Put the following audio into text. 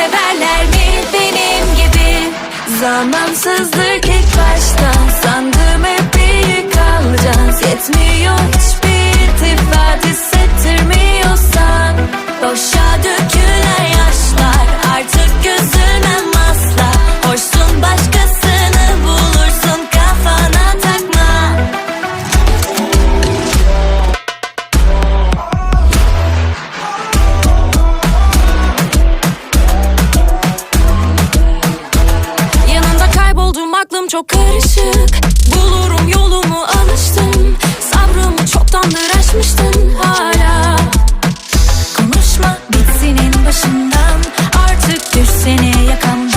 severler mi benim gibi? Zamansızlık ilk başta. Sandığım hep büyük kalacağız. Yetmiyor Aklım çok karışık. Bulurum yolumu alıştım. Sabrımı çoktandır aşmıştın hala. Konuşma bitsenin başından. Artık düşsene yakamdan